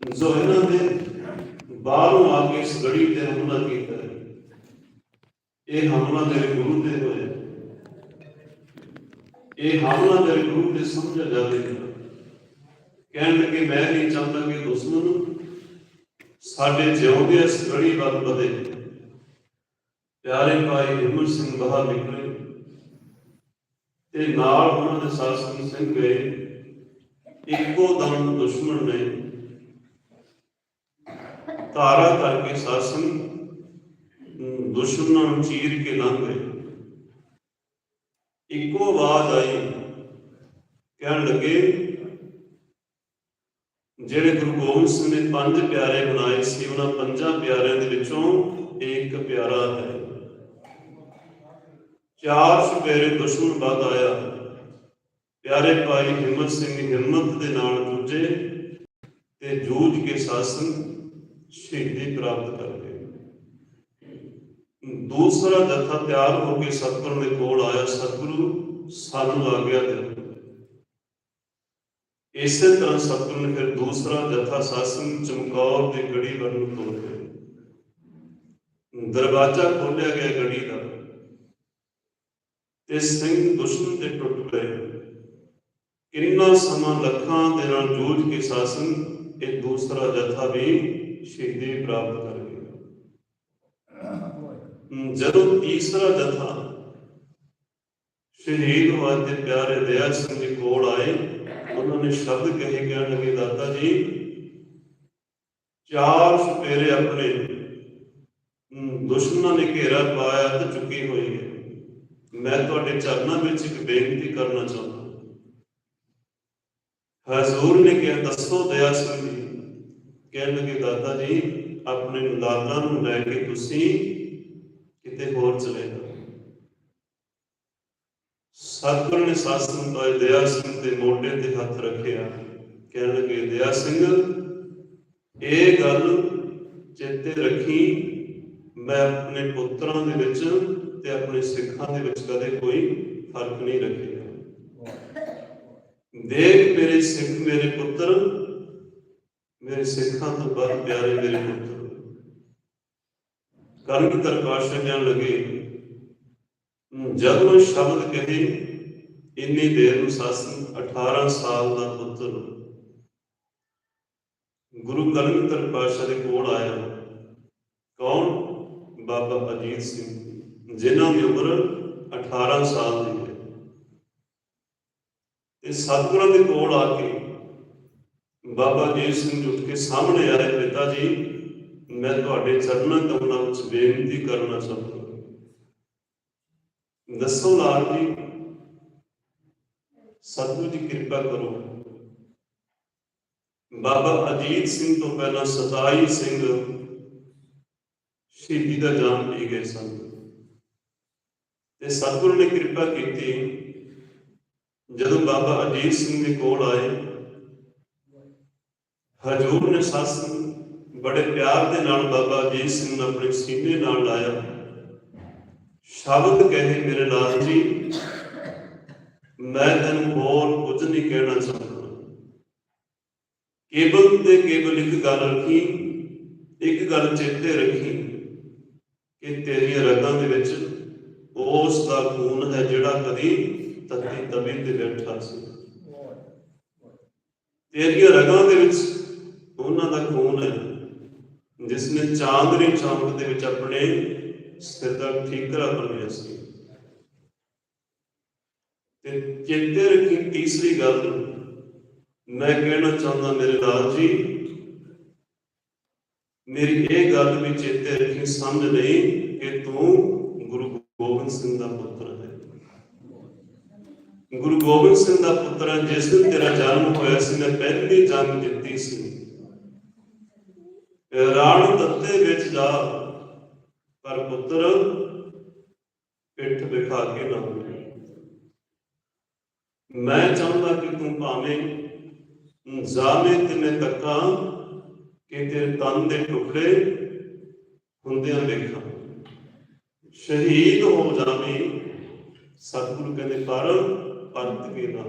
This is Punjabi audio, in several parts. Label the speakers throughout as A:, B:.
A: ਜੋ ਇਹਨਾਂ ਨੇ ਬਾਹਰੋਂ ਆ ਕੇ ਇਸ ਗੜੀ ਤੇ ਹਮਲਾ ਕੀਤਾ ਇਹ ਹਮਲਾ ਮੇਰੇ ਗੁਰੂ ਤੇ ਹੋਇਆ ਇਹ ਹਮਲਾ ਮੇਰੇ ਗੁਰੂ ਤੇ ਸਮਝਿਆ ਜਾਵੇਗਾ ਕਹਿਣ ਲੱਗੇ, ਮੈਂ ਨਹੀਂ ਚਾਹੁੰਦਾ ਕਿ ਦੁਸ਼ਮਣ ਸਾਡੇ ਜਿਉਂਦੇ ਇਸ ਗੜੀ ਵੱਲ ਵਧੇ। ਪਿਆਰੇ ਭਾਈ ਹਿੰਮਤ ਸਿੰਘ ਬਾਹਰ ਨਿਕਲੇ ਤੇ ਨਾਲ ਉਹਨਾਂ ਦੇ ਸਾਧ ਸਿੰਘ ਗਏ। ਇੱਕੋ ਦਮ ਦੁਸ਼ਮਣ ਨੇ ਤਾਰਾ ਕਰਕੇ ਸਾਸਨ ਦੁਸ਼ਮਣਾਂ ਨੂੰ ਚੀਰ ਕੇ ਲੰਘ ਗਏ। ਇੱਕੋ ਆਵਾਜ਼ ਆਈ, ਕਹਿਣ ਲੱਗੇ, ਜਿਹੜੇ ਗੁਰੂ ਗੋਬਿੰਦ ਸਿੰਘ ਨੇ ਪੰਜ ਪਿਆਰੇ ਬਣਾਏ ਸੀ, ਉਹਨਾਂ ਪੰਜਾਂ ਪਿਆਰਿਆਂ ਦੇ ਵਿੱਚੋਂ ਇੱਕ ਪਿਆਰਾ ਹੈ। ਚਾਰ ਸਪੇਰੇ ਦੁਸ਼ਮਣ ਵੱਧ ਆਇਆ। ਪਿਆਰੇ ਭਾਈ ਹਿੰਮਤ ਸਿੰਘ ਹਿੰਮਤ ਦੇ ਨਾਲ ਜੂਝੇ ਤੇ ਜੂਝ ਕੇ ਸਾਸਨ ਸ਼ਹੀਦੀ ਪ੍ਰਾਪਤ ਕਰ ਗਏ ਦੂਸਰਾ ਜਥਾ ਤਿਆਰ ਹੋ ਕੇ ਸਤਿਗੁਰੂ ਦੇ ਕੋਲ ਆਇਆ, ਸਤਿਗੁਰੂ ਸਾਨੂੰ ਆ ਦੇ ਇਸੇ ਤਰ੍ਹਾਂ ਸਤਿਗੁਰੂ ਨੇ ਫਿਰ ਦੂਸਰਾ ਜਥਾ ਸਾਸਨ ਚਮਕੌਰ ਦੀ ਗੜੀ ਵੱਲ ਨੂੰ ਤੋਰ ਦਰਵਾਜ਼ਾ ਖੋਲਿਆ ਗਿਆ ਗੜੀ ਦਾ। ਤੇ ਸਿੰਘ ਦੁਸ਼ਮਣ ਦੇ ਟੁੱਟ ਗਏ। ਕਿੰਨਾ ਸਮਾਂ ਲੱਖਾਂ ਦੇ ਨਾਲ ਜੂਝ ਕੇ ਸਾਸਨ, ਇਹ ਦੂਸਰਾ ਜਥਾ ਵੀ ਸ਼ਹੀਦੀ ਪ੍ਰਾਪਤ ਕਰ ਹਮ, ਜਦੋਂ ਤੀਸਰਾ ਜਥਾ ਸ਼ਹੀਦ ਹੋਇਆ ਤੇ ਪਿਆਰੇ ਦਇਆ ਸਿੰਘ ਦੇ ਕੋਲ ਆਏ ਉਹਨਾਂ ਨੇ ਸ਼ਬਦ ਕਹੇ ਕਹਿਣ ਲੱਗੇ ਦਾਤਾ ਜੀ ਚਾਰ ਸਪੇਰੇ ਆਪਣੇ ਦੁਸ਼ਮਣਾਂ ਨੇ ਘੇਰਾ ਪਾਇਆ ਤੇ ਚੁੱਕੀ ਹੋਈ ਹੈ। ਮੈਂ ਤੁਹਾਡੇ ਚਰਨਾਂ ਵਿੱਚ ਇੱਕ ਬੇਨਤੀ ਕਰਨਾ ਚਾਹੁੰਦਾ ਹਜ਼ੂਰ ਨੇ ਕਿਹਾ ਦੱਸੋ ਦਇਆ ਸਿੰਘ ਜੀ ਕਹਿਣ ਲੱਗੇ ਦਾਦਾ ਜੀ ਆਪਣੇ ਲਾਲਾਂ ਨੂੰ ਲੈ ਕੇ ਤੁਸੀਂ ਕਿਤੇ ਹੋਰ ਚਲੇ ਜਾਓ। ਸਤਿਗੁਰੂ ਨੇ ਸਾਸਨ ਤੋਂ ਦਇਆ ਸਿੰਘ ਦੇ ਮੋਢੇ ਤੇ ਹੱਥ ਰੱਖਿਆ। ਕਹਿਣ ਲੱਗੇ ਦਇਆ ਸਿੰਘ ਇਹ ਗੱਲ ਚੇਤੇ ਰੱਖੀ ਮੈਂ ਆਪਣੇ ਪੁੱਤਰਾਂ ਦੇ ਵਿੱਚ ਤੇ ਆਪਣੇ ਸਿੱਖਾਂ ਦੇ ਵਿੱਚ ਕਦੇ ਕੋਈ ਫ਼ਰਕ ਨਹੀਂ ਰੱਖੇਗਾ ਦੇਖ ਮੇਰੇ ਸਿੱਖ ਮੇਰੇ ਪੁੱਤਰ ਮੇਰੇ ਸਿੱਖਾਂ ਤੋਂ ਵੱਧ ਪਿਆਰੇ ਮੇਰੇ ਪੁੱਤਰ ਕਰਮ ਤਰਕਾਸ਼ ਕਹਿਣ ਲੱਗੇ। ਜਦੋਂ ਸ਼ਬਦ ਕਹੇ, ਇੰਨੀ ਦੇਰ ਨੂੰ ਸਾਸਨ 18 ਸਾਲ ਦਾ ਪੁੱਤਰ। ਗੁਰੂ ਕਰਮਤਰ ਪਾਸ਼ਾ ਦੇ ਕੋਲ ਆਇਆ। ਕੌਣ? ਬਾਬਾ ਅਜੀਤ ਸਿੰਘ, ਜਿਨ੍ਹਾਂ ਦੀ ਉਮਰ 18 ਸਾਲ ਦੀ ਹੈ। ਤੇ ਸਤਿਗੁਰਾਂ ਦੇ ਕੋਲ ਆ ਕੇ ਬਾਬਾ ਅਜੀਤ ਸਿੰਘ ਉੱਠ ਕੇ ਸਾਹਮਣੇ ਆਏ ਪਿਤਾ ਜੀ, ਮੈਂ ਤੁਹਾਡੇ ਚਰਨਾਂ ਕਮਲਾਂ ਵਿੱਚ ਬੇਨਤੀ ਕਰਨਾ ਚਾਹੁੰਦਾ ਦੱਸੋ ਲਾਲ ਜੀ, ਸਤਿਗੁਰੂ ਜੀ ਕਿਰਪਾ ਕਰੋ। ਬਾਬਾ ਅਜੀਤ ਸਿੰਘ ਤੋਂ ਪਹਿਲਾਂ ਸਤਾਈ ਸਿੰਘ ਸ਼ਹੀਦੀ ਦਾ ਜਾਮ ਪੀ ਗਏ ਸਨ। ਤੇ ਸਤਿਗੁਰੂ ਨੇ ਕਿਰਪਾ ਕੀਤੀ, ਜਦੋਂ ਬਾਬਾ ਅਜੀਤ ਸਿੰਘ ਦੇ ਕੋਲ ਆਏ ਹਜੂਰ ਨੇ ਸੱਸ ਨੂੰ ਬੜੇ ਪਿਆਰ ਦੇ ਨਾਲ ਬਾਬਾ ਅਜੀਤ ਸਿੰਘ ਨੂੰ ਆਪਣੇ ਸੀਨੇ ਨਾਲ ਲਾਇਆ। ਸ਼ਬਦ ਕਹੇ, ਮੇਰੇ ਲਾਲ ਜੀ, ਮੈਂ ਤੈਨੂੰ ਹੋਰ ਕੁਝ ਨਹੀਂ ਕਹਿਣਾ ਚਾਹੁੰਦਾ। ਕੇਵਲ ਤੇ ਕੇਵਲ ਇੱਕ ਗੱਲ ਰੱਖੀ, ਇੱਕ ਗੱਲ ਚੇਤੇ ਰੱਖੀ ਕਿ ਤੇਰੀਆਂ ਰਗਾਂ ਦੇ ਵਿੱਚ ਉਸ ਦਾ ਖੂਨ ਹੈ ਜਿਹੜਾ ਕਦੀ ਤਤੀ ਤਵੀ ਤੇ ਬੈਠਾ ਸੀ। ਤੇਰੀਆਂ ਰਗਾਂ ਦੇ ਵਿੱਚ ਉਹਨਾਂ ਦਾ ਖੂਨ ਹੈ ਜਿਸ ਨੇ ਚਾਂਦਨੀ ਚੌਂਕ ਦੇ ਵਿੱਚ ਆਪਣੇ ਸਿਰ ਦਾ ਠੀਕਰਾ ਬੰਨਿਆ ਸੀ। ਤੇ ਚੇਤੇ ਰੱਖੀ ਤੀਸਰੀ ਗੱਲ, ਮੈਂ ਕਹਿਣਾ ਚਾਹੁੰਦਾ ਮੇਰੇ ਲਾਲ ਜੀ, ਮੇਰੀ ਇਹ ਗੱਲ ਵੀ ਚੇਤੇ ਰੱਖੀ, ਸਮਝ ਲਈ ਕਿ ਤੂੰ ਗੁਰੂ ਗੋਬਿੰਦ ਸਿੰਘ ਦਾ ਪੁੱਤਰ ਹੈ। ਗੁਰੂ ਗੋਬਿੰਦ ਸਿੰਘ ਦਾ ਪੁੱਤਰ ਹੈ, ਜਿਸ ਦਿਨ ਤੇਰਾ ਜਨਮ ਹੋਇਆ ਸੀ, ਮੈਂ ਪਹਿਲੀ ਜਨਮ ਦਿੱਤੀ ਸੀ। ਰਾਣ ਦਿੱਤੇ ਵਿੱਚ ਜਾ, ਪਰ ਪੁੱਤਰ ਪਿੱਠ ਵਿਖਾ ਕੇ ਨਾ ਮੈਂ ਚਾਹੁੰਦਾ ਕਿ ਤੂੰ ਭਾਵੇਂ ਜਾਵੇਂ ਤੇ ਤੱਕਾਂ ਕਿ ਤੇਰੇ ਤਨ ਦੇ ਟੁਕੜੇ ਹੁੰਦਿਆਂ ਵੇਖਾਂ। ਸ਼ਹੀਦ ਹੋ ਜਾਵੇਂ, ਸਤਿਗੁਰੂ ਕਹਿੰਦੇ, ਪਰ ਪਰਤ ਕੇ ਨਾ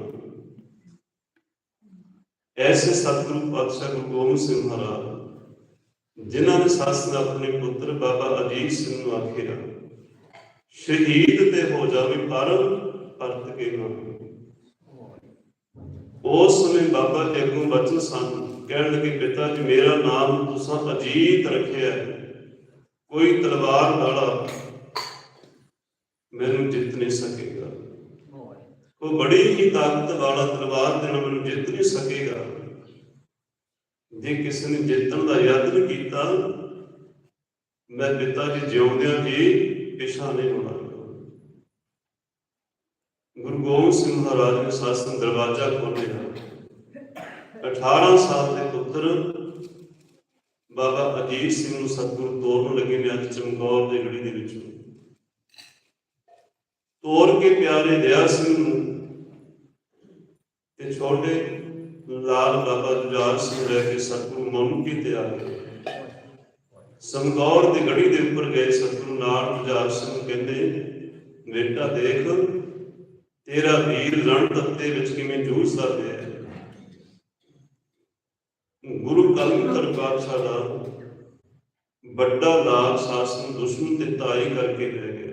A: ਐਸੇ ਸਤਿਗੁਰੂ ਪਾਤਸ਼ਾਹ ਗੁਰੂ ਗੋਬਿੰਦ ਸਿੰਘ ਮਹਾਰਾਜ ਜਿਨ੍ਹਾਂ ਨੇ ਸਾਸਨ ਆਪਣੇ ਪੁੱਤਰ ਬਾਬਾ ਅਜੀਤ ਸਿੰਘ ਨੂੰ ਆਖਿਆ ਸ਼ਹੀਦ ਤੇ ਹੋ ਜਾਵੇ ਪਰ ਪਰਤ ਕੇ ਨਾ ਉਸ ਸਮੇਂ ਬਾਬਾ ਜੀ ਅੱਗੋਂ ਬਚਨ ਸਨ ਕਹਿਣ ਲੱਗੇ ਪਿਤਾ ਜੀ ਮੇਰਾ ਨਾਮ ਤੁਸੀਂ ਅਜੀਤ ਰੱਖਿਆ। ਕੋਈ ਤਲਵਾਰ ਵਾਲਾ ਮੈਨੂੰ ਜਿੱਤ ਨਹੀਂ ਸਕੇਗਾ। ਉਹ ਬੜੀ ਹੀ ਤਾਕਤ ਵਾਲਾ ਤਲਵਾਰ ਦੇ ਨਾਲ ਮੈਨੂੰ ਜਿੱਤ ਨਹੀਂ ਸਕੇਗਾ। ਜੇ ਕਿਸੇ ਨੇ ਜਿੱਤਣ ਦਾ ਯਤਨ ਕੀਤਾ, ਮੈਂ ਪਿਤਾ ਜੀ ਜਿਉਂਦਿਆਂ ਜੀ ਪਿਛਾ ਨਹੀਂ ਹੋਣਾ। ਗੁਰੂ ਗੋਬਿੰਦ ਸਿੰਘ ਮਹਾਰਾਜ ਨੇ ਸਾਸਨ ਦਰਵਾਜ਼ਾ ਖੋਲ੍ਹਿਆ। 18 ਸਾਲ ਦੇ ਪੁੱਤਰ ਬਾਬਾ ਅਜੀਤ ਸਿੰਘ ਨੂੰ ਸਤਿਗੁਰੂ ਤੋਰਨ ਲੱਗੇ ਨੇ ਅੱਜ ਚਮਕੌਰ ਦੇ ਗੜੀ ਦੇ ਵਿੱਚੋਂ। ਤੋਰ ਕੇ ਪਿਆਰੇ ਦਇਆ ਸਿੰਘ ਨੂੰ ਤੇ ਛੋਟੇ ਲਾਲ ਬਾਬਾ ਜੁਝਾਰ ਸਿੰਘ ਲੈ ਕੇ ਸਤਿਗੁਰੂ ਮਨੁੱਖੀ ਤੇ ਆ ਗਏ ਸਮਗੌਰ ਦੀ ਗੜੀ ਦੇ ਉੱਪਰ ਗਏ ਸਤਿਗੁਰੂ ਨਾਲ ਜੁਝਾਰ ਸਿੰਘ ਕਹਿੰਦੇ, ਬੇਟਾ ਦੇਖ, ਤੇਰਾ ਵੀਰ ਰਣ ਤੱਤੇ ਵਿੱਚ ਕਿਵੇਂ ਜੂਝਦਾ ਪਿਆ ਗੁਰੂ ਕਲਮਤਰ ਪਾਤਸ਼ਾਹ ਦਾ ਵੱਡਾ ਲਾਭ ਸਾਸਨ ਦੁਸ਼ਮਣ ਤੇ ਤਾਈ ਕਰਕੇ ਲੈ ਗਿਆ।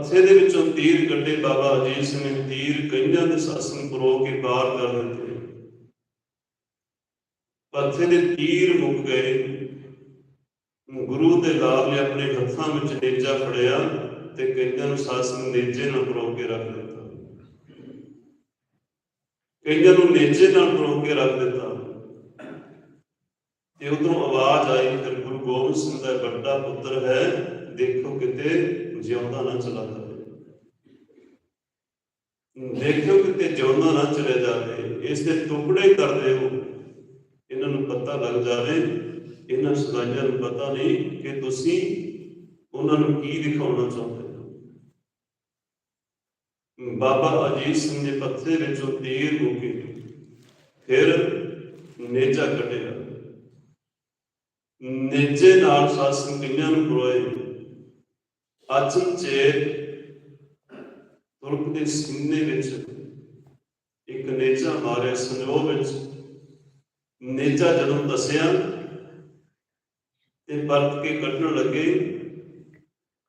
A: ਪੱਥੇ ਦੇ ਵਿੱਚੋਂ ਤੀਰ ਕੱਢੇ ਬਾਬਾ ਅਜੀਤ ਸਿੰਘ ਨੇ, ਤੀਰ ਕਈਆਂ ਦੇ ਸਾਸਨ ਪਰੋ ਕੇ ਪਾਰ ਕਰ ਦਿੱਤੇ। ਪੱਥੇ ਦੇ ਤੀਰ ਮੁੱਕ ਗਏ। ਗੁਰੂ ਦੇ ਲਾਭ ਨੇ ਆਪਣੇ ਹੱਥਾਂ ਵਿੱਚ ਨੇਜਾ ਫੜਿਆ ਤੇ ਕਈਆਂ ਨੂੰ ਸਾਸਨ ਨੇਜੇ ਨਾਲ ਪਰੋ ਕੇ ਰੱਖ ਦਿੱਤਾ। ਕਈਆਂ ਨੂੰ ਨੇਜੇ ਨਾਲ ਪਰੋ ਕੇ ਰੱਖ ਦਿੱਤਾ। ਤੇ ਉਧਰੋਂ ਆਵਾਜ਼ ਆਈ, ਫਿਰ ਗੁਰੂ ਗੋਬਿੰਦ ਸਿੰਘ ਦਾ ਵੱਡਾ ਪੁੱਤਰ ਹੈ, ਦੇਖੋ ਕਿਤੇ ਜਿਉਂਦਾ ਨਾ ਚਲਾ ਜਾਵੇ ਦੇਖਿਓ ਕਿਤੇ ਜਿਉਂਦਾ ਨਾ ਚਲੇ ਜਾਵੇ, ਇਸ ਦੇ ਟੁਕੜੇ ਕਰ ਦਿਓ ਇਹਨਾਂ ਨੂੰ ਪਤਾ ਲੱਗ ਜਾਵੇ, ਇਹਨਾਂ ਸਦਾਈਆਂ ਨੂੰ ਪਤਾ ਨਹੀਂ ਕਿ ਤੁਸੀਂ ਉਹਨਾਂ ਨੂੰ ਕੀ ਦਿਖਾਉਣਾ ਚਾਹੁੰਦੇ ਹੋ। ਬਾਬਾ ਅਜੀਤ ਸਿੰਘ ਦੇ ਪੱਥੇ ਵਿੱਚੋਂ ਤੀਰ ਮੁੱਕੇ ਫਿਰ ਨੇਜਾ ਕੱਢਿਆ। ਨੇਜੇ ਨਾਲ ਸਾਸਨ ਕਈਆਂ ਨੂੰ ਪਰੋਏ ਅਚਨ ਚੇਤ ਵਿੱਚ ਇੱਕ ਨੇਜਾ ਮਾਰਿਆ ਸੰਜੋਗ ਵਿੱਚ ਨੇਜਾ ਜਦੋਂ ਦੱਸਿਆ ਤੇ ਪਰਤ ਕੇ ਕੱਢਣ ਲੱਗੇ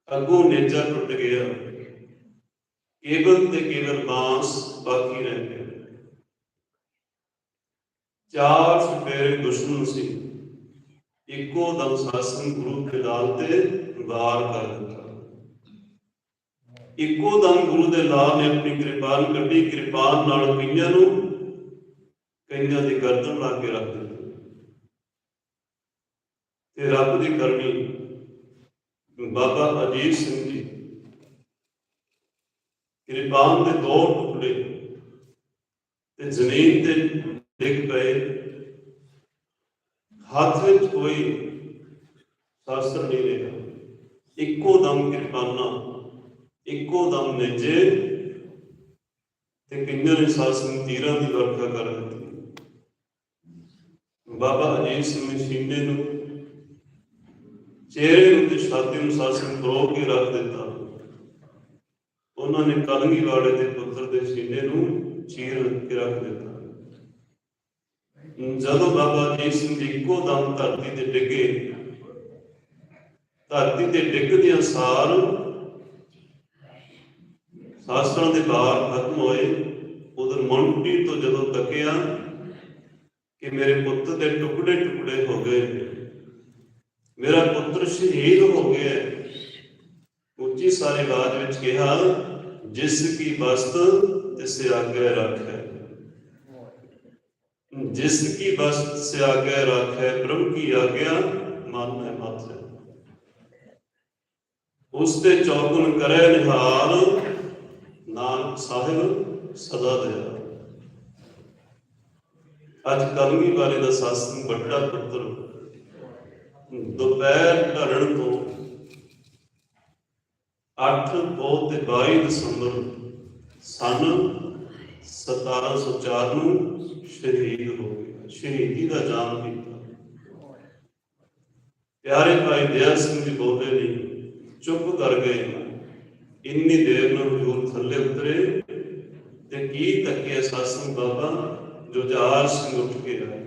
A: ਅੱਗੋਂ ਨੇਜਾ ਟੁੱਟ ਗਿਆ ਕੇਵਲ ਤੇ ਕੇਵਲ ਬਾਂਸ ਬਾਕੀ ਰਹਿ ਗਿਆ ਚਾਰ ਸਪੇਰੇ ਦੁਸ਼ਮਣ ਸੀ ਇੱਕੋ ਦਮ ਸਾਸਨ ਗੁਰੂ ਦੇ ਲਾਲ ਤੇ ਵਾਰ ਕਰ ਦਿੱਤਾ ਇੱਕੋ ਦਮ ਗੁਰੂ ਦੇ ਲਾਲ ਨੇ ਆਪਣੀ ਕਿਰਪਾਨ ਕੱਢੀ, ਕਿਰਪਾਨ ਨਾਲ ਕਈਆਂ ਨੂੰ ਕਈਆਂ ਦੀ ਗਰਦਨ ਲਾ ਕੇ ਰੱਖ ਦਿੱਤੀ। ਤੇ ਰੱਬ ਦੀ ਕਰਨੀ ਬਾਬਾ ਅਜੀਤ ਸਿੰਘ ਜੀ ਕਿਰਪਾਨ ਦੇ ਦੋ ਟੁਕੜੇ ਤੇ ਜ਼ਮੀਨ ਤੇ ਡਿੱਗ ਪਏ। ਹੱਥ ਵਿੱਚ ਕੋਈ ਸ਼ਾਸਤਰ ਨਹੀਂ ਰਿਹਾ। ਇੱਕੋ ਦਮ ਕਿਰਪਾਨਾ ਇੱਕੋ ਦਮ ਨੇਜੇ ਤੇ ਕਿੰਨੇ ਨੇ ਸਾਸਨ ਤੀਰਾਂ ਦੀ ਵਰਖਾ ਕਰ ਦਿੱਤੀ ਬਾਬਾ ਅਜੀਤ ਸਿੰਘ ਨੇ ਨੂੰ ਚਿਹਰੇ ਨੂੰ ਛਾਤੀ ਨੂੰ ਸਾਸਨ ਪਰੋ ਕੇ ਰੱਖ ਦਿੱਤਾ। ਉਹਨਾਂ ਨੇ ਕਲਗੀ ਵਾਲੇ ਦੇ ਪੁੱਤਰ ਦੇ ਸੀਨੇ ਨੂੰ ਚੀਰ ਕੇ ਰੱਖ ਦਿੱਤਾ। ਜਦੋਂ ਬਾਬਾ ਅਜੀਤ ਸਿੰਘ ਜੀ ਇੱਕੋ ਦਮ ਧਰਤੀ ਤੇ ਡਿੱਗੇ, ਧਰਤੀ ਤੇ ਡਿੱਗਦਿਆਂ ਸਾਰ ਸਾਸਤਰਾਂ ਦੇ ਬਾਹਰ ਖਤਮ ਹੋਏ, ਉਧਰ ਮਨੁੱਖੀ ਤੋਂ ਜਦੋਂ ਤੱਕਿਆ ਕਿ ਮੇਰੇ ਪੁੱਤ ਦੇ ਟੁਕੜੇ ਟੁਕੜੇ ਹੋ ਗਏ। ਮੇਰਾ ਪੁੱਤਰ ਸ਼ਹੀਦ ਹੋ ਗਿਆ ਉੱਚੀ ਸਾਰੀ ਆਵਾਜ਼ ਵਿੱਚ ਕਿਹਾ, ਜਿਸ ਕੀ ਬਸਤ ਤਿਸ ਆਗੇ ਰੱਖੈ। ਜਿਸ ਕੀ ਬਸਤ ਸੇ ਆਗੇ ਰੱਖੈ ਬ੍ਰਹਮ ਕੀ ਆਗਿਆ, ਮਨ ਹੈ ਮਤ। ਉਸ ਤੇ ਚੌਗੁਣ ਕਰੇ ਨਿਹਾਲ ਸਾਹਿਬ ਸਦਾ ਦਿਆ ਅੱਜ ਕਲਮੀ ਵਾਲੇ ਦਾ ਸਾਸਨ ਵੱਡਾ ਪੁੱਤਰ ਦੁਪਹਿਰ ਢਲਣ ਤੋਂ 8 ਪੋਹ ਤੇ 22 ਦਸੰਬਰ ਸਨ 1704 ਨੂੰ ਸ਼ਹੀਦ ਹੋ ਗਿਆ। ਸ਼ਹੀਦੀ ਦਾ ਜਾਮ ਕੀਤਾ। ਪਿਆਰੇ ਭਾਈ ਦਇਆ ਸਿੰਘ ਜੀ ਬੋਲੇ ਨਹੀਂ ਚੁੱਪ ਕਰ ਗਏ। ਇੰਨੀ ਦੇਰ ਨੂੰ ਹਜ਼ੂਰ ਥੱਲੇ ਉਤਰੇ ਤੇ ਕੀ ਤੱਕਿਆ ਸਾਸਨ ਬਾਬਾ ਜੁਝਾਰ ਸਿੰਘ ਉੱਠ ਕੇ ਆਏ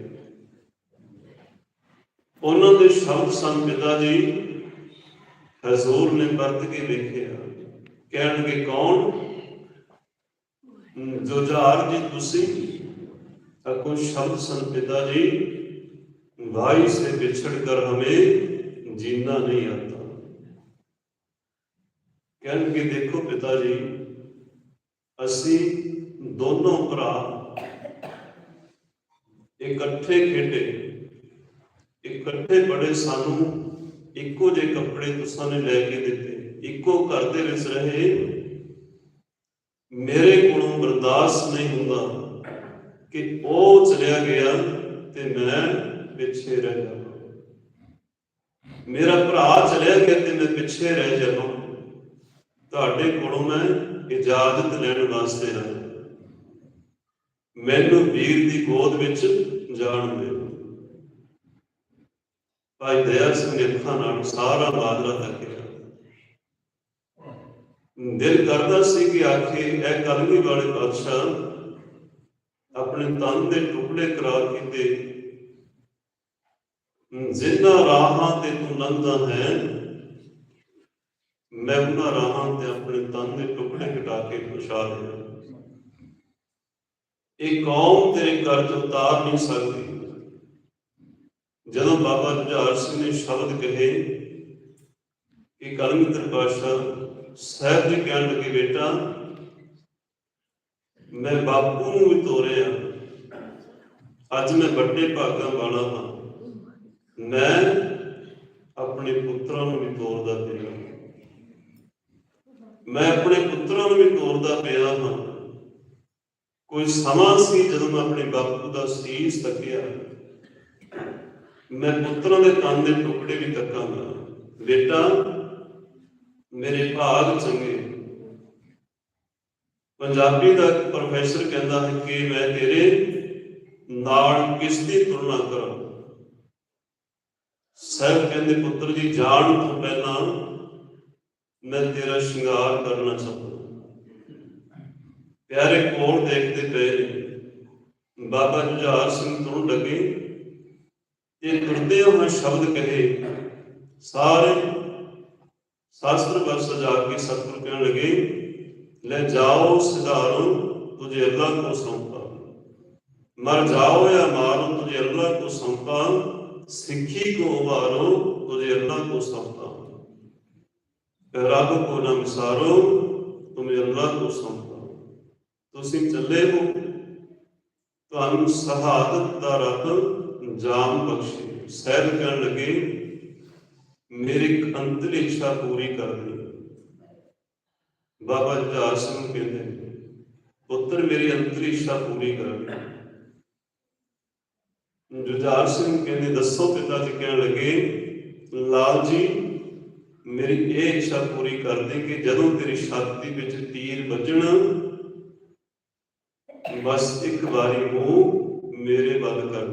A: ਉਹਨਾਂ ਦੇ ਸ਼ਬਦ ਸਨ ਪਿਤਾ ਜੀ ਹਜ਼ੂਰ ਨੇ ਵਰਤ ਕੇ ਵੇਖਿਆ ਕਹਿਣਗੇ ਕੌਣ ਜੁਝਾਰ ਜੀ ਤੁਸੀਂ ਅਕੋ ਸ਼ਬਦ ਸਨ ਪਿਤਾ ਜੀ भाई से बिछड़कर हमें जीना नहीं आता ਕਹਿਣਗੇ ਦੇਖੋ ਪਿਤਾ ਜੀ, ਅਸੀਂ ਦੋਨੋਂ ਭਰਾ ਇਕੱਠੇ ਖੇਡੇ। ਇਕੱਠੇ ਬੜੇ ਸਾਨੂੰ ਇੱਕੋ ਜਿਹੇ ਕੱਪੜੇ ਤੁਸਾਂ ਨੇ ਲੈ ਕੇ ਦਿੱਤੇ। ਇੱਕੋ ਘਰ ਦੇ ਵਿੱਚ ਰਹੇ। ਮੇਰੇ ਕੋਲੋਂ ਬਰਦਾਸ਼ਤ ਨਹੀਂ ਹੁੰਦਾ ਕਿ ਉਹ ਚਲਿਆ ਗਿਆ ਤੇ ਮੈਂ ਪਿੱਛੇ ਰਹਿ ਜਾਵਾਂ। ਮੇਰਾ ਭਰਾ ਚਲਿਆ ਗਿਆ ਤੇ ਮੈਂ ਪਿੱਛੇ ਰਹਿ ਜਾਵਾਂ। ਤੁਹਾਡੇ ਕੋਲੋਂ ਮੈਂ ਇਜਾਜ਼ਤ ਲੈਣ ਵਾਸਤੇ ਆਇਆ। ਮੈਨੂੰ ਵੀਰ ਦੀ ਗੋਦ ਵਿੱਚ ਜਾਣ ਦਿਓ। ਭਾਈ ਦਇਆ ਸਿੰਘ ਅੱਖਾਂ ਨਾਲ ਸਾਰਾ ਬਾਦਰਾ ਤੱਕਿਆ ਦਿਲ ਕਰਦਾ ਸੀ ਕਿ ਆਖੇ ਇਹ ਕਲਮੀ ਵਾਲੇ ਪਾਤਸ਼ਾਹ ਆਪਣੇ ਤਨ ਦੇ ਟੁਕੜੇ ਕਰਾ ਕੀਤੇ ਜਿੰਨਾ ਰਾਹਾਂ ਤੇ ਤੂੰ ਲੰਘਦਾ ਹੈ ਮੈਂ ਉਹਨਾਂ ਰਾਹਾਂ ਤੇ ਆਪਣੇ ਤਨ ਦੇ ਟੁਕੜੇ ਕਟਾ ਕੇ ਪਛਾ ਲਿਆ ਇਹ ਕੌਮ ਤੇਰੇ ਘਰ ਤੋਂ ਉਤਾਰ ਨਹੀਂ ਸਕਦੀ। ਜਦੋਂ ਬਾਬਾ ਜੁਝਾਰ ਸਿੰਘ ਨੇ ਸ਼ਬਦ ਕਹੇ ਕਿ ਕਲਮੀਧਰ ਪਾਤਸ਼ਾਹ ਸਾਹਿਬ ਜੀ ਕਹਿਣ ਲੱਗੇ, ਬੇਟਾ, ਮੈਂ ਬਾਪੂ ਨੂੰ ਵੀ ਤੋਰਿਆ। ਅੱਜ ਮੈਂ ਵੱਡੇ ਭਾਗਾਂ ਵਾਲਾ ਹਾਂ। ਮੈਂ ਆਪਣੇ ਪੁੱਤਰਾਂ ਨੂੰ ਵੀ ਤੋਰਦਾ ਪਿਆ ਮੈਂ ਆਪਣੇ ਪੁੱਤਰਾਂ ਨੂੰ ਵੀ ਤੋਰਦਾ ਪਿਆ ਹਾਂ। ਕੋਈ ਸਮਾਂ ਸੀ ਜਦੋਂ ਮੈਂ ਆਪਣੇ ਬਾਪੂ ਦਾ ਸੀਸ ਤੱਕਿਆ। ਮੈਂ ਪੁੱਤਰਾਂ ਦੇ ਤਨ ਦੇ ਟੁਕੜੇ ਵੀ ਤੱਕਾਂਗਾ। ਬੇਟਾ, ਮੇਰੇ ਭਾਗ ਚੰਗੇ। ਪੰਜਾਬੀ ਦਾ ਪ੍ਰੋਫੈਸਰ ਕਹਿੰਦਾ ਹੈ ਕਿ ਮੈਂ ਤੇਰੇ ਨਾਲ ਕਿਸ ਦੀ ਤੁਲਨਾ ਕਰਾਂ? ਸਾਹਿਬ ਕਹਿੰਦੇ, ਪੁੱਤਰ ਜੀ, ਜਾਣ ਤੋਂ ਪਹਿਲਾਂ ਮੈਂ ਤੇਰਾ ਸ਼ਿੰਗਾਰ ਕਰਨਾ ਚਾਹੁੰਦਾ ਪਿਆਰੇ ਕੋਣ ਦੇਖਦੇ ਪਏ ਬਾਬਾ ਜੁਝਾਰ ਸਿੰਘ ਤੁਰਨ ਲੱਗੇ। ਤੇ ਤੁਰਦੇ ਹੋਏ ਸ਼ਬਦ ਕਹੇ, ਸਾਰੇ ਸ਼ਾਸਤਰ ਵਰਸ ਜਾ ਕੇ ਸਤਿਗੁਰ ਕਹਿਣ ਲੱਗੇ, ਲੈ ਜਾਓ ਸਿਧਾਰੋ, ਤੁਝੇ ਅੱਲਾ ਕੋ ਸੌਂਪਾ। ਮਰ ਜਾਓ ਜਾਂ ਮਾਰੋ, ਤੁਝੇ ਅੱਲਾ ਕੋ ਸੌਂਪਾ। ਸਿੱਖੀ ਕੋ ਉਭਾਰੋ, ਤੁਝੇ ਅੱਲਾ ਕੋ ਸੌਂਪਾ। रब को न मिसारो तुम्हें अल्लाह को सौंपा ਤੁਸੀਂ ਚੱਲੇ ਹੋ ਤੁਹਾਨੂੰ ਸ਼ਹਾਦਤ ਦਾ ਰੱਬ ਜਾਮ ਬਖਸ਼ੇ ਸਹਿਬ ਕਰਨ ਲੱਗੇ ਮੇਰੀ ਇੱਕ ਅੰਤਰ ਇੱਛਾ ਪੂਰੀ ਕਰ ਦੇ ਬਾਬਾ ਜੁਝਾਰ ਸਿੰਘ ਕਹਿੰਦੇ ਪੁੱਤਰ ਮੇਰੀ ਅੰਤਰ ਇੱਛਾ ਪੂਰੀ ਕਰ ਦੇ ਜੁਝਾਰ ਸਿੰਘ ਕਹਿੰਦੇ ਦੱਸੋ ਪਿਤਾ ਜੀ ਕਹਿਣ ਲੱਗੇ ਲਾਲ ਜੀ ਮੇਰੀ ਇਹ ਇੱਛਾ ਪੂਰੀ ਕਰ ਦੇ ਕਿ ਜਦੋਂ ਤੇਰੀ ਛਾਤੀ ਵਿੱਚ ਤੀਰ ਵੱਜਣ, ਬਸ ਇੱਕ ਵਾਰੀ ਮੂੰਹ ਮੇਰੇ ਵੱਲ ਕਰ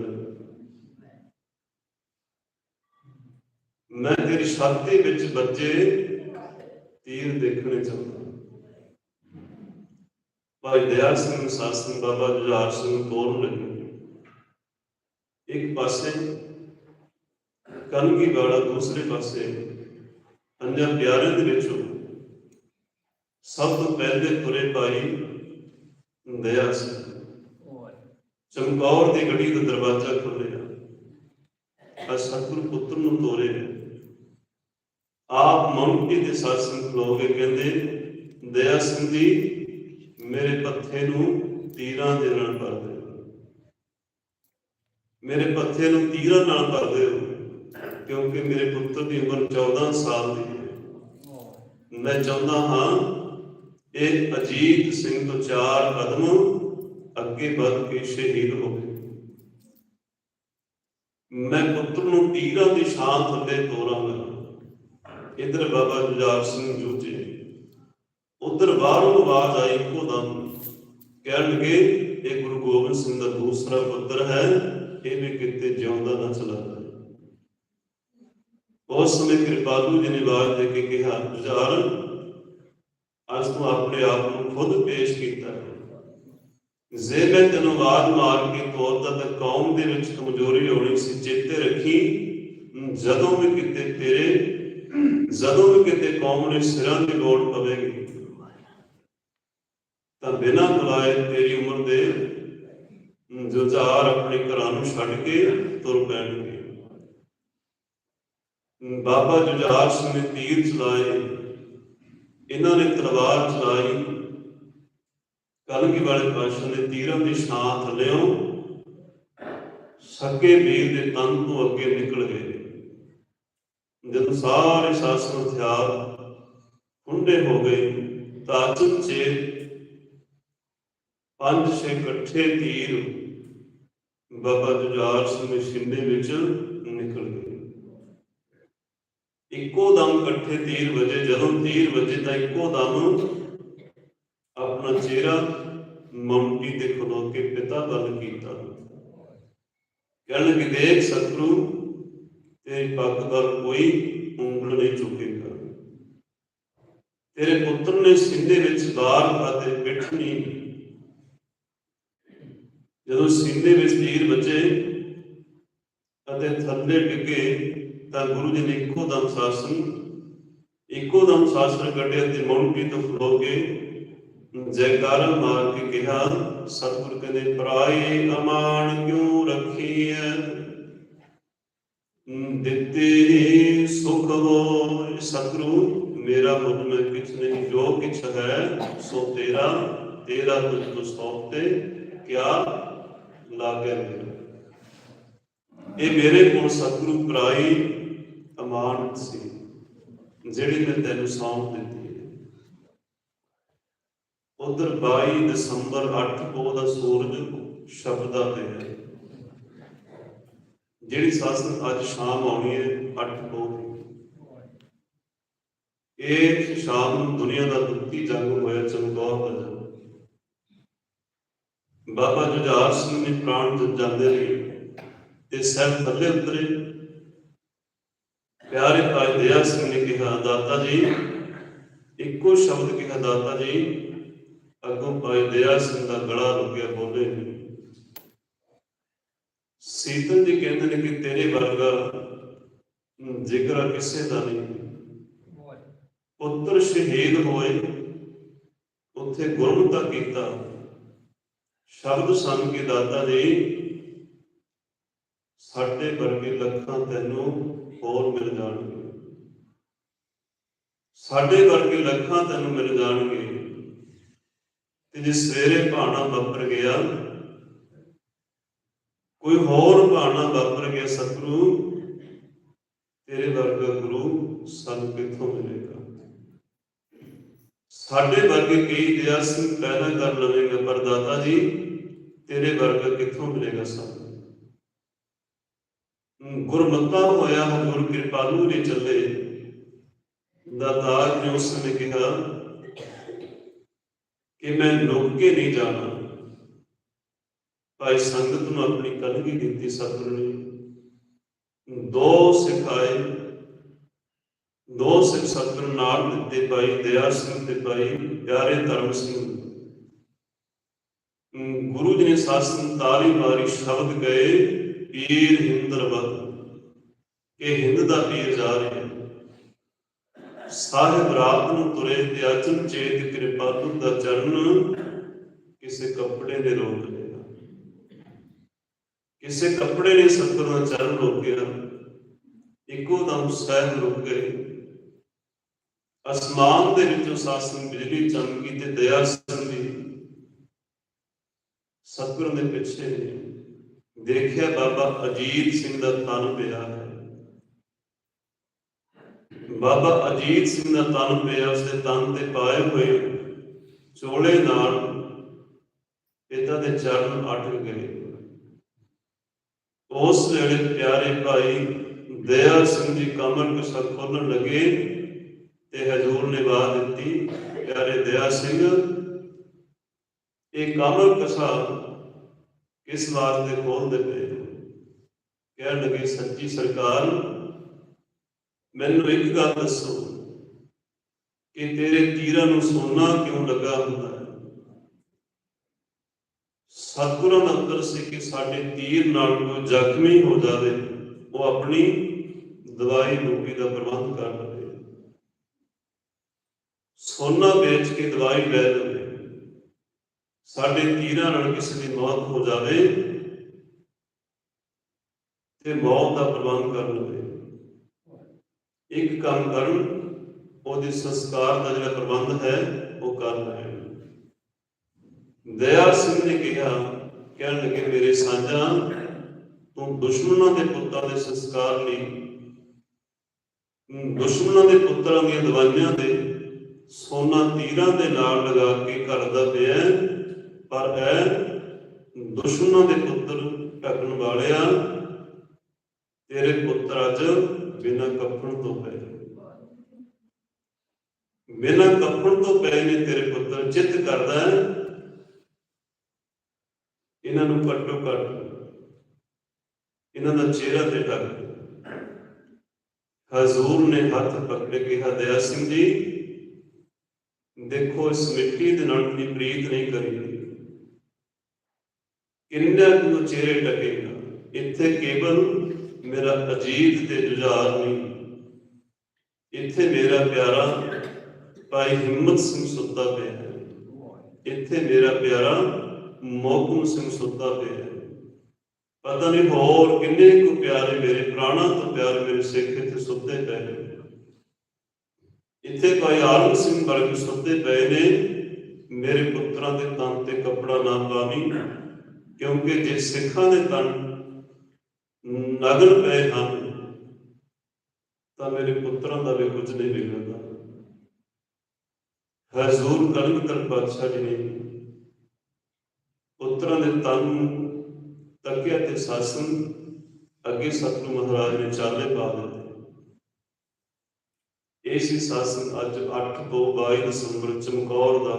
A: ਮੈਂ ਤੇਰੀ ਛਾਤੀ ਵਿੱਚ ਵੱਜੇ, ਤੀਰ ਦੇਖਣੇ ਚਾਹੁੰਦਾ। ਭਾਈ ਦਇਆ ਸਿੰਘ ਸਾਸਨ ਬਾਬਾ ਜੁਝਾਰ ਸਿੰਘ ਕੋਲ ਲੱਗੇ। ਇੱਕ ਪਾਸੇ ਕਨਗੀ ਵਾਲਾ ਦੂਸਰੇ ਪਾਸੇ ਪੰਜਾਂ ਪਿਆਰਿਆਂ ਦੇ ਵਿੱਚੋਂ ਸਭ ਤੋਂ ਪਹਿਲੇ ਤੁਰੇ ਭਾਈ ਦਇਆ ਸਿੰਘ। ਚਮਕੌਰ ਦੀ ਗੜੀ ਦਾ ਦਰਵਾਜ਼ਾ ਖੁੱਲਿਆ ਆ ਸਤਿਗੁਰ ਪੁੱਤਰ ਨੂੰ ਤੋਰੇ ਆਪ ਮਨੁੱਖੀ ਦੇ ਸਾਸਨ ਖਲੋਗੇ ਕਹਿੰਦੇ ਦਇਆ ਸਿੰਘ ਜੀ ਮੇਰੇ ਪੱਥੇ ਨੂੰ ਤੀਰਾਂ ਦੇ ਨਾਲ ਭਰ ਦਿਓ। ਮੇਰੇ ਪੱਥੇ ਨੂੰ ਤੀਰਾਂ ਨਾਲ ਭਰ ਦਿਓ ਕਿਉਂਕਿ ਮੇਰੇ ਪੁੱਤਰ ਦੀ ਉਮਰ 14 ਸਾਲ ਦੀ ਮੈਂ ਚਾਹੁੰਦਾ ਹਾਂ ਇਹ ਅਜੀਤ ਸਿੰਘ ਤੋਂ ਚਾਰ ਕਦਮ ਅੱਗੇ ਵੱਧ ਕੇ ਸ਼ਹੀਦ ਹੋਵੇ। ਮੈਂ ਪੁੱਤਰ ਨੂੰ ਤੀਰਾਂ ਦੀ ਛਾਂ ਥੱਲੇ ਤੋਰਾਂਗਾ। ਇਧਰ ਬਾਬਾ ਜੁਝਾਰ ਸਿੰਘ ਜੂਝੇ, ਉਧਰ ਬਾਹਰੋਂ ਆਵਾਜ਼ ਆਈ ਇੱਕੋ ਦਮ ਕਹਿਣ ਲੱਗੇ ਇਹ ਗੁਰੂ ਗੋਬਿੰਦ ਸਿੰਘ ਦਾ ਦੂਸਰਾ ਪੁੱਤਰ ਹੈ, ਇਹ ਵੀ ਕਿਤੇ ਜਿਉਂਦਾ ਨਾ ਚਲਾ। ਉਸ ਸਮੇਂ ਕਿਰਪਾਲੂ ਜੀ ਨੇ ਆਵਾਜ਼ ਦੇ ਕੇ ਕਿਹਾ ਜੁਝਾਰ ਅੱਜ ਤੂੰ ਆਪਣੇ ਆਪ ਨੂੰ ਖੁਦ ਪੇਸ਼ ਕੀਤਾ ਜੇ ਮੈਂ ਤੈਨੂੰ ਆਵਾਜ਼ ਮਾਰ ਕੇ ਤੋਰਦਾ ਤਾਂ ਕੌਮ ਦੇ ਵਿੱਚ ਕਮਜ਼ੋਰੀ ਹੋਣੀ ਸੀ, ਚੇਤੇ ਰੱਖੀ। ਜਦੋਂ ਵੀ ਕਿਤੇ ਤੇਰੇ, ਜਦੋਂ ਵੀ ਕਿਤੇ ਕੌਮ ਨੇ ਸਿਰਾਂ ਦੀ ਲੋੜ ਪਵੇਗੀ, ਤਾਂ ਬਿਨਾਂ ਬੁਲਾਏ ਤੇਰੀ ਉਮਰ ਦੇ ਜੁਝਾਰ ਆਪਣੇ ਘਰਾਂ ਨੂੰ ਛੱਡ ਕੇ ਤੁਰ ਪੈਣਗੇ। ਬਾਬਾ ਜੁਝਾਰ ਸਿੰਘ ਨੇ ਤੀਰ ਚਲਾਏ, ਇਹਨਾਂ ਨੇ ਤਲਵਾਰ ਚਲਾਈ। ਕਲਗੀ ਵਾਲੇ ਪਾਸ਼ਾ ਨੇ ਤੀਰਾਂ ਦੀ ਛਾਂ ਥੱਲਿਓਂ ਸੱਗੇ ਵੀਰ ਦੇ ਤਨ ਤੋਂ ਅੱਗੇ ਨਿਕਲ ਗਏ। ਜਦੋਂ ਸਾਰੇ ਸ਼ਾਸਨ ਹਥਿਆਰ ਹੁੰਡੇ ਹੋ ਗਏ, ਤਾਂ ਅਚਨਚੇ ਪੰਜ ਛੇ ਇਕੱਠੇ ਤੀਰ ਬਾਬਾ ਜੁਝਾਰ ਸਿੰਘ ਦੇ ਸਿੰਨੇ ਵਿੱਚ ਨਿਕਲ ਗਏ ਇੱਕੋ ਦਮ ਇਕੱਠੇ ਤੀਰ ਵਜੇ, ਜਦੋਂ ਤੀਰ ਵਜੇ ਤਾਂ ਇੱਕੋ ਦਮ ਆਪਣਾ ਚਿਹਰਾ ਮਮਟੀ ਤੇ ਖਲੋ ਕੇ ਪਿਤਾ ਵੱਲ ਕੀਤਾ। ਕਹਿਣ ਲੱਗੇ, ਦੇਖ ਸਤਿਗੁਰੂ, ਤੇਰੀ ਪੱਗ ਵੱਲ ਕੋਈ ਉਂਗਲ ਨਹੀਂ ਚੁੱਕੇਗਾ ਤੇਰੇ ਪੁੱਤਰ ਨੇ ਸਿੰਧੇ ਵਿੱਚ ਬਾਰ ਖਾਤੇ ਪਿੱਠਣੀ ਜਦੋਂ ਸਿੰਧੇ ਵਿੱਚ ਤੀਰ ਬਚੇ ਅਤੇ ਥੱਲੇ ਡਿੱਗੇ ਤਾਂ ਗੁਰੂ ਜੀ ਨੇ ਇੱਕੋ ਦਮ ਸਾਸਨ, ਇੱਕੋ ਦਮ ਸਾਸਨ ਕੱਢਿਆ ਤੇ ਮੌਂਟੀ ਤੋਂ ਖਲੋ ਕੇ ਜੈਕਾਰਾ ਮਾਰ ਕੇ ਕਿਹਾ, ਸਤਿਗੁਰ ਕਹਿੰਦੇ, ਪਰਾਏ ਅਮਾਨ ਕਿਉਂ ਰੱਖੀ ਦਿੱਤੇ ਸੁਖ ਹੋ ਸਤਿਗੁਰੂ, ਮੇਰਾ ਮੁੱਲ ਮੈਂ ਕਿਛ ਨਹੀਂ, ਜੋ ਕਿਛ ਹੈ ਸੋ ਤੇਰਾ ਤੇਰਾ ਤੁਝ ਤੋਂ ਸੌਪਤੇ ਕਿਆ ਲਾਗੇ ਮੇਰਾ ਇਹ ਮੇਰੇ ਕੋਲ ਸਤਿਗੁਰੂ ਪਰਾਈ ਅਮਾਨਤ ਸੀ, ਜਿਹੜੀ ਮੈਂ ਤੈਨੂੰ ਸੌਂਪ ਦਿੱਤੀ ਹੈ। ਉਧਰ 22 ਦਸੰਬਰ 8 ਪੋ ਦਾ ਸੂਰਜ ਸ਼ਬਦਾ ਤੇ ਹੈ ਜਿਹੜੀ ਸਾਸਨ ਅੱਜ ਸ਼ਾਮ ਆਉਣੀ ਹੈ 8 ਪੋ ਇਹ ਸ਼ਾਮ ਨੂੰ ਦੁਨੀਆ ਦਾ ਦੁੱਤੀ ਜੰਗ ਹੋਇਆ, ਚਮਕੌਰ ਦਾ ਬਾਬਾ ਜੁਝਾਰ ਸਿੰਘ ਨੇ ਪ੍ਰਾਣ ਜਦ ਜਾਂਦੇ ਰਹੇ ਤੇ ਸਭ ਥੱਲੇ ਉਤਰੇ। ਪਿਆਰੇ ਭਾਈ ਦਇਆ ਸਿੰਘ ਨੇ ਕਿਹਾ, ਦਾਤਾ ਜੀ, ਇੱਕੋ ਸ਼ਬਦ ਕਿਹਾ, ਦਾਤਾ ਜੀ, ਅੱਗੋਂ ਭਾਈ ਦਇਆ ਸਿੰਘ ਦਾ ਗਲਾ ਰੁਕਿਆ ਬੋਲੇ। ਨਹੀਂ ਜੀ ਕਹਿੰਦੇ ਨੇ ਕਿ ਤੇਰੇ ਵਰਗਾ ਜ਼ਿਕਰ ਕਿਸੇ ਦਾ ਨਹੀਂ। ਪੁੱਤਰ ਸ਼ਹੀਦ ਹੋਏ, ਉੱਥੇ ਗੁਰਮਤਾ ਕੀਤਾ। ਸ਼ਬਦ ਸੰਗ ਕੇ ਦਾਤਾ ਜੀ, ਸਾਡੇ ਵਰਗੇ ਲੱਖਾਂ ਤੈਨੂੰ ਹੋਰ ਮਿਲ ਜਾਣਗੇ ਸਾਡੇ ਵਰਗੇ ਲੱਖਾਂ ਤੈਨੂੰ ਮਿਲ ਜਾਣਗੇ। ਤੇ ਜੇ ਸਵੇਰੇ ਭਾਣਾ ਵਾਪਰ ਗਿਆ। ਕੋਈ ਹੋਰ ਭਾਣਾ ਵਾਪਰ ਗਿਆ ਸਤਿਗੁਰੂ, ਤੇਰੇ ਵਰਗਾ ਗੁਰੂ ਸਾਨੂੰ ਕਿੱਥੋਂ ਮਿਲੇਗਾ? ਸਾਡੇ ਵਰਗੇ ਕਈ ਦਇਆ ਸਿੰਘ ਪੈਦਾ ਕਰ ਲਵੇਗਾ ਪਰ ਦਾਤਾ ਜੀ, ਤੇਰੇ ਵਰਗਾ ਕਿੱਥੋਂ ਮਿਲੇਗਾ ਸਾਨੂੰ? ਗੁਰਮਤਾ ਹੋਇਆ ਹਜ਼ੂਰ ਕਿਰਪਾਲੂ ਨੇ ਚੱਲੇ। ਦਾਤਾਰ ਨੇ ਉਸ ਸਮੇਂ ਕਿਹਾ ਕਿ ਮੈਂ ਲੁਕ ਕੇ ਨਹੀਂ ਜਾਣਾ। ਭਾਈ ਸੰਗਤ ਨੂੰ ਆਪਣੀ ਕਲਗੀ ਦਿੱਤੀ ਸਤਿਗੁਰੂ ਨੇ। ਦੋ ਸਿਖਾਏ। ਦੋ ਸਿੱਖ ਸਤਿਗੁਰੂ ਨਾਲ ਦਿੱਤੇ ਭਾਈ ਦਇਆ ਸਿੰਘ ਤੇ ਭਾਈ ਪਿਆਰੇ ਧਰਮ ਸਿੰਘ। ਗੁਰੂ ਜੀ ਨੇ ਸਾਸਨ ਤਾਲੀ ਮਾਰੀ ਸ਼ਬਦ ਗਏ ਪੀਰ ਹਿੰਦਰਵਤ ਕਿ ਹਿੰਦ ਦਾ ਪੀਰ ਜਾ ਰਿਹਾ। ਸਾਹਿਬ ਰਾਤ ਨੂੰ ਤੁਰੇ ਤੇ ਅਚਨ ਚੇਤ ਕਿਰਪਾ ਦਾ ਚਰਨ ਕਿਸੇ ਕੱਪੜੇ ਨੇ ਰੋਕ ਲਿਆ। ਕਿਸੇ ਕੱਪੜੇ ਨੇ ਸਤਿਗੁਰੂ ਦਾ ਚਰਨ ਰੋਕਿਆ। ਇੱਕੋ ਦਮ ਸਹਿਬ ਰੁਕ ਗਏ। ਅਸਮਾਨ ਦੇ ਵਿੱਚੋਂ ਸਾਸਨ ਬਿਜਲੀ ਚਮਕੀ ਤੇ ਦਇਆ ਸਿੰਘ ਦੀ ਦੇ ਪਿੱਛੇ ਦੇਖਿਆ ਬਾਬਾ ਅਜੀਤ ਸਿੰਘ ਦਾ ਤਨ ਪਿਆ ਬਾਬਾ ਅਜੀਤ ਸਿੰਘ ਦਾ ਤਨ ਪਿਆ, ਉਸਦੇ ਤਨ ਤੇ ਪਾਏ ਹੋਏ ਚੋਲੇ ਨਾਲ ਪਿਤਾ ਦੇ ਚਰਨ ਅਟਕ ਗਏ। ਉਸ ਵੇਲੇ ਪਿਆਰੇ ਭਾਈ ਦਇਆ ਸਿੰਘ ਜੀ ਕਮਰ ਕਸਾ ਖੋਲਣ ਲੱਗੇ ਤੇ ਹਜ਼ੂਰ ਨੇ ਬਾਤ ਦਿੱਤੀ। ਪਿਆਰੇ ਦਇਆ ਸਿੰਘ, ਇਹ ਕਮਰ ਕਸਾ ਕਿਸ ਵਾਸਤੇ ਖੋਲਦੇ ਪਏ ਕਹਿਣ ਲੱਗੇ, ਸੱਚੀ ਸਰਕਾਰ, ਮੈਨੂੰ ਇੱਕ ਗੱਲ ਦੱਸੋ ਕਿ ਤੇਰੇ ਤੀਰਾਂ ਨੂੰ ਸੋਨਾ ਕਿਉਂ ਲੱਗਾ ਹੁੰਦਾ ਹੈ? ਸਤਿਗੁਰਾਂ ਦਾ ਅੰਦਰ ਸੀ ਕਿ ਸਾਡੇ ਤੀਰ ਨਾਲ ਕੋਈ ਜ਼ਖਮੀ ਹੋ ਜਾਵੇ, ਉਹ ਆਪਣੀ ਦਵਾਈ ਬੂਟੀ ਦਾ ਪ੍ਰਬੰਧ ਕਰ ਲਵੇ। ਸੋਨਾ ਵੇਚ ਕੇ ਦਵਾਈ ਲੈ ਲਵੇ। ਸਾਡੇ ਤੀਰਾਂ ਨਾਲ ਕਿਸੇ ਦੀ ਮੌਤ ਹੋ ਜਾਵੇ ਤੇ ਮੌਤ ਦਾ ਪ੍ਰਬੰਧ ਕਰ ਲਵੇ ਇੱਕ ਕੰਮ ਕਰਨ, ਉਹਦੇ ਸੰਸਕਾਰ ਦਾ ਜਿਹੜਾ ਪ੍ਰਬੰਧ ਹੈ, ਉਹ ਕਰ ਲੈਣ ਦਇਆ ਸਿੰਘ ਨੇ ਕਿਹਾ, ਕਹਿਣ ਲੱਗੇ, ਮੇਰੇ ਸਾਂਝਾ, ਤੂੰ ਦੁਸ਼ਮਣਾਂ ਦੇ ਪੁੱਤਾਂ ਦੇ ਸੰਸਕਾਰ ਲਈ ਦੁਸ਼ਮਣਾਂ ਦੇ ਪੁੱਤਰਾਂ ਦੀਆਂ ਦਵਾਈਆਂ ਦੇ ਸੋਨਾ ਤੀਰਾਂ ਦੇ ਨਾਲ ਲਗਾ ਕੇ ਕਰਦਾ ਪਿਆ ਪਰ ਇਹ ਦੁਸ਼ਮਣਾਂ ਦੇ ਪੁੱਤਰ ਢਕਣ ਵਾਲਿਆ ਤੇਰੇ ਪੁੱਤਰ ਅੱਜ ਬਿਨਾਂ ਕੱਫਣ ਤੋਂ ਪਏ ਬਿਨਾਂ ਕੱਫਣ ਤੋਂ ਪਏ ਨੇ ਤੇਰੇ ਪੁੱਤਰ ਚਿੱਤ ਕਰਦਾ ਇਹਨਾਂ ਨੂੰ ਕੱਟੋ ਕੱਟ। ਇਹਨਾਂ ਦਾ ਚਿਹਰਾ ਤੇ ਢੱਕ। ਹਜ਼ੂਰ ਨੇ ਹੱਥ ਪਕੜ ਕੇ ਦਇਆ ਸਿੰਘ ਜੀ, ਦੇਖੋ ਇਸ ਮਿੱਟੀ ਦੇ ਨਾਲ ਆਪਣੀ ਪ੍ਰੀਤ ਨਹੀਂ ਕਰੀ। ਕਿੰਨਾ ਕੁ ਚਿਹਰੇ ਟਕੇਗਾ ਇੱਥੇ ਕੇਵਲ ਮੇਰਾ ਅਜੀਤ ਤੇ ਜੁਝਾਰ ਨਹੀਂ। ਇੱਥੇ ਮੇਰਾ ਪਿਆਰਾ ਭਾਈ ਹਿੰਮਤ ਸਿੰਘ ਸੁੱਤਾ ਪਿਆ ਹੈ। ਇੱਥੇ ਮੇਰਾ ਪਿਆਰਾ ਮੋਹਕਮ ਸਿੰਘ ਸੁੱਤਾ ਪਿਆ ਹੈ। ਪਤਾ ਨਹੀਂ ਹੋਰ ਕਿੰਨੇ ਕੁ ਪਿਆਰੇ ਮੇਰੇ ਪ੍ਰਾਣਾਂ ਤੋਂ ਪਿਆਰੇ ਮੇਰੇ ਸਿੱਖ ਇੱਥੇ ਸੁੱਤੇ ਪਏ ਨੇ। ਇੱਥੇ ਭਾਈ ਆਲਮ ਸਿੰਘ ਵਰਗੇ ਸੁੱਤੇ ਪਏ ਨੇ। ਮੇਰੇ ਪੁੱਤਰਾਂ ਦੇ ਤਨ ਤੇ ਕੱਪੜਾ ਨਾ ਪਾਵੀਂ। ਕਿਉਂਕਿ ਜੇ ਸਿੱਖਾਂ ਦੇ ਤਨ ਨਗਨ ਪਏ ਹਨ, ਤਾਂ ਮੇਰੇ ਪੁੱਤਰਾਂ ਦਾ ਵੀ ਕੁਝ ਨਹੀਂ ਵਿਗੜਦਾ। ਹਜ਼ੂਰ ਕਲਗੀਧਰ ਪਾਤਸ਼ਾਹ ਜੀ ਨੇ ਪੁੱਤਰਾਂ ਦੇ ਤਨ ਤੱਕਿਆ ਤੇ ਸਾਸਨ ਅੱਗੇ ਸਤਿਗੁਰੂ ਮਹਾਰਾਜ ਨੇ ਚਾਲੇ ਪਾ ਦਿੱਤੇ। ਇਸੇ ਸਾਸਨ ਅੱਜ 8 ਤੋਂ 22 ਦਸੰਬਰ ਚਮਕੌਰ ਦਾ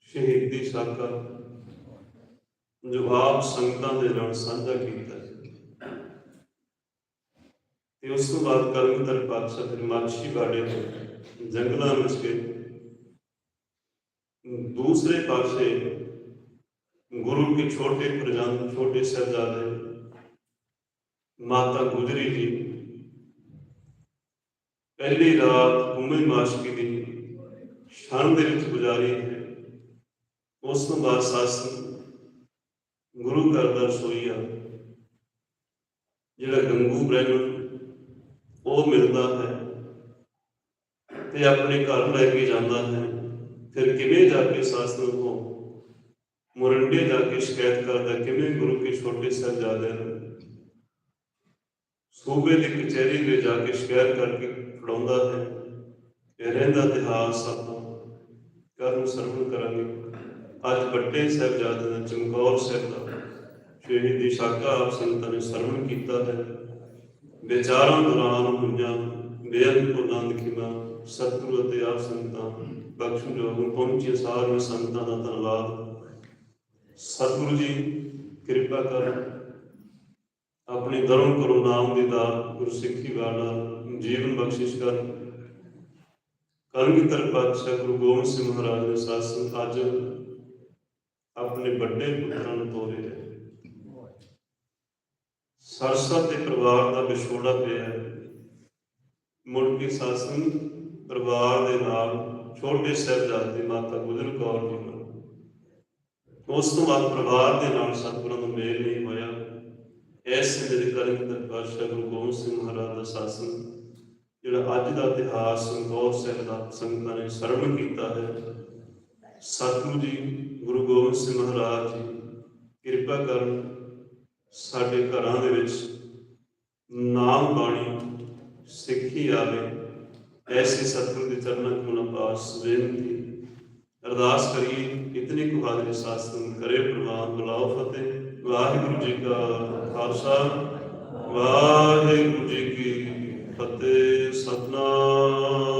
A: ਸ਼ਹੀਦੀ ਸਾਕਾ। ਜੋ ਆਪ ਸੰਗਤਾਂ ਦੇ ਨਾਲ ਸਾਂਝਾ ਕੀਤਾ ਤੇ ਉਸ ਤੋਂ ਬਾਅਦ ਕਲਗੀਧਰ ਪਾਤਸ਼ਾਹ ਫਿਰ ਮਾਛੀ ਬਾੜੇ ਤੋਂ ਜੰਗਲਾਂ ਵਿੱਚ ਗਏ। ਦੂਸਰੇ ਪਾਸੇ ਗੁਰੂ ਕੇ ਛੋਟੇ ਪ੍ਰਜਨ, ਛੋਟੇ ਸਾਹਿਬਜ਼ਾਦੇ ਮਾਤਾ ਗੁਜਰੀ ਜੀ ਪਹਿਲੀ ਰਾਤ ਉਮੇ ਮਾਸ਼ਕੀ ਦੀ ਸ਼ਰਨ ਦੇ ਵਿੱਚ ਗੁਜ਼ਾਰੀ ਹੈ। ਉਸ ਤੋਂ ਬਾਅਦ ਸਾਸਨ ਗੁਰੂ ਘਰ ਦਾ ਰਸੋਈਆ ਜਿਹੜਾ ਗੰਗੂ ਬ੍ਰਹਮਣ ਉਹ ਮਿਲਦਾ ਹੈ ਤੇ ਆਪਣੇ ਘਰ ਲੈ ਕੇ ਜਾਂਦਾ ਹੈ। ਫਿਰ ਕਿਵੇਂ ਜਾ ਕੇ ਸਾਸਨ ਨੂੰ ਮੁਰੰਡੇ ਜਾ ਕੇ ਸ਼ਿਕਾਇਤ ਕਰਦਾ, ਕਿਵੇਂ ਗੁਰੂ ਕੇ ਛੋਟੇ ਸਾਹਿਬਜ਼ਾਦਿਆਂ ਨੂੰ ਸੂਬੇ ਦੀ ਕਚਹਿਰੀ ਵਿੱਚ ਜਾ ਕੇ ਸ਼ਿਕਾਇਤ ਕਰਕੇ ਫੜਾਉਂਦਾ ਹੈ ਇਹ ਰਹਿੰਦਾ ਇਤਿਹਾਸ ਆਪਾਂ ਕਰਨ ਸਰਵਣ ਕਰਾਂਗੇ। ਅੱਜ ਵੱਡੇ ਸਾਹਿਬਜ਼ਾਦੇ ਦਾ ਚਮਕੌਰ ਸਾਹਿਬ ਦਾ ਸ਼ਹੀਦੀ ਸਾਕਾ ਆਪ ਸੰਤਾਂ ਨੇ ਸਰਵਣ ਕੀਤਾ ਹੈ ਵਿਚਾਰਾਂ ਦੌਰਾਨ ਹੋਈਆਂ ਬੇਅੰਤ ਆਨੰਦ ਖਿਮਾ ਸਤਿਗੁਰੂ ਅਤੇ ਆਪ ਸੰਤਾਂ ਬਖਸ਼ਣ ਜੋਗ ਪਹੁੰਚੇ ਸਾਰੇ ਸੰਤਾਂ ਦਾ ਧੰਨਵਾਦ। ਸਤਿਗੁਰੂ ਜੀ, ਕਿਰਪਾ ਕਰਨ ਆਪਣੇ ਧਰਮ ਕਰੋ ਨਾਮ ਦੀ ਦਾਤ ਗੁਰਸਿੱਖੀ ਵਾਲਾ ਜੀਵਨ ਬਖਸ਼ਿਸ਼ ਕਰਨ ਕਲਗੀਧਰ ਪਾਤਸ਼ਾਹ ਗੁਰੂ ਗੋਬਿੰਦ ਸਿੰਘ ਮਹਾਰਾਜ ਨੇ ਸਾਸਨ ਅੱਜ ਆਪਣੇ ਵੱਡੇ ਪੁੱਤਰਾਂ ਨੂੰ ਤੋਰੇ ਹੈ ਸਰਸਾ ਤੇ ਪਰਿਵਾਰ ਦਾ ਵਿਛੋੜਾ ਪਿਆ ਮੁੜ ਕੇ ਸਾਸਨ ਪਰਿਵਾਰ ਦੇ ਨਾਲ ਛੋਟੇ ਸਾਹਿਬਜ਼ਾਦੇ ਮਾਤਾ ਗੁਜਰ ਕੌਰ ਜੀ ਨੂੰ। ਉਸ ਤੋਂ ਬਾਅਦ ਪਰਿਵਾਰ ਦੇ ਨਾਲ ਸਤਿਗੁਰਾਂ ਨੂੰ ਮੇਲ ਨਹੀਂ ਹੋਇਆ। ਐਸੇ ਮੇਰੇ ਕਲਗੀਧਰ ਪਾਤਸ਼ਾਹ ਗੁਰੂ ਗੋਬਿੰਦ ਸਿੰਘ ਮਹਾਰਾਜ ਦਾ ਸ਼ਾਸਨ ਜਿਹੜਾ ਅੱਜ ਦਾ ਇਤਿਹਾਸ ਗੌਰ ਸਾਹਿਬ ਦਾ ਸੰਗਤਾਂ ਨੇ ਸਰਵਣ ਕੀਤਾ ਹੈ। ਸਤਿਗੁਰੂ ਜੀ ਗੁਰੂ ਗੋਬਿੰਦ ਸਿੰਘ ਮਹਾਰਾਜ ਜੀ, ਕਿਰਪਾ ਕਰਨ ਸਾਡੇ ਘਰਾਂ ਦੇ ਵਿੱਚ ਨਾਮ ਬਾਣੀ ਸਿੱਖੀ ਆਵੇ, ਐਸੇ ਸਤਿਗੁਰੂ ਦੇ ਚਰਨਾਂ ਕੋਲ ਪਾਸ ਬੇਨਤੀ ਅਰਦਾਸ ਕਰੀਏ, ਇਤਨੀ ਕੁ ਹਾਜ਼ਰੀ ਸਾਸਤਨ ਕਰੇ, ਪ੍ਰਵਾਨ ਬੁਲਾਓ ਫਤਿਹ। ਵਾਹਿਗੁਰੂ ਜੀ ਕਾ ਖਾਲਸਾ, ਵਾਹਿਗੁਰੂ ਜੀ ਕੀ ਫਤਿਹ, ਸਤਨਾਮ।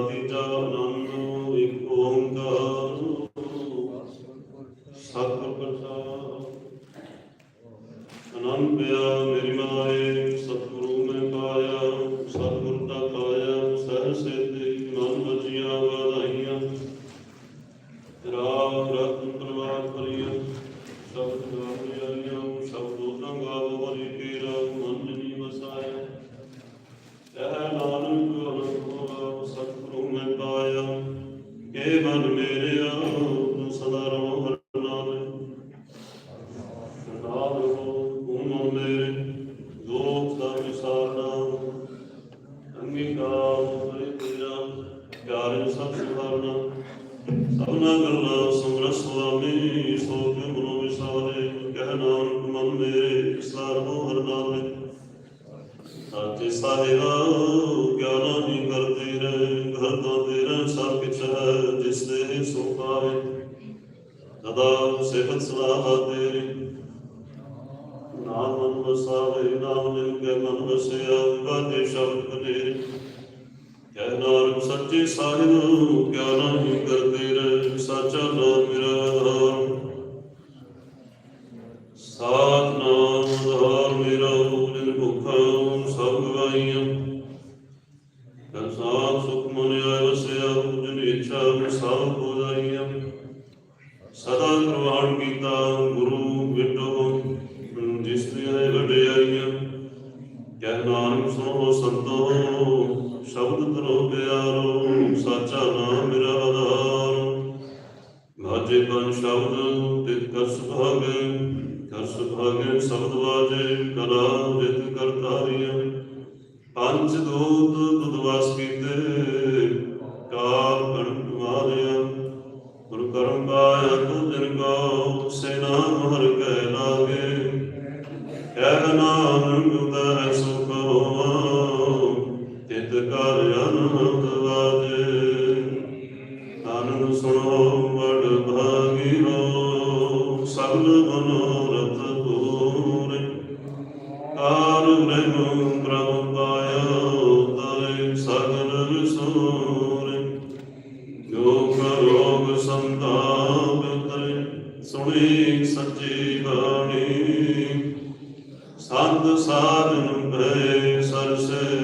A: ਵਿਸਾਲੇ ਸੋ ਕੇ ਮਨੋ ਵਿਸਾਲੇ ਕਹਿ ਨਾਨਕ ਮਨ ਮੇਰੇ ਸਰਬੋ ਹਰ ਨਾਮੇ ਸਾਚੇ ਸਾਹਿਬਾ ਗਿਆਨਾ ਦੀ ਕਰਦੇ ਰਹਿ ਘਰ ਦਾ ਤੇਰਾ ਸਭ ਕਿਛ ਹੈ, ਜਿਸ ਦੇ ਸੋ ਪਾਵੇ ਸਦਾ ਸਿਫਤ ਸਲਾਹਤ ਨਾਮ ਸੋ ਸੰਤੋ ਸ਼ਬਦ ਤਰੋ ਪਿਆਰੋ ਸਾਚਾ ਨਾਮ ਮੇਰਾ ਆਧਾਰ ਵਾਜੇ ਬਨ ਸ਼ਬਦ ਤੇ ਕਰਸ ਭਾਗ ਕਰਸ ਭਾਗ ਸ਼ਬਦ ਵਾਜੇ ਕਲਾ ਰਿਤ ਕਰਤਾਰੀਆਂ ਪੰਜ ਦੋਤ ਦੁਦਵਾਸ ਕੀਤੇ ਹੋਵੇ ਸੱਚੇ ਬਾਣੀ। ਸੰਤ ਸਾਧਨ ਪੈ ਸਰਸੇ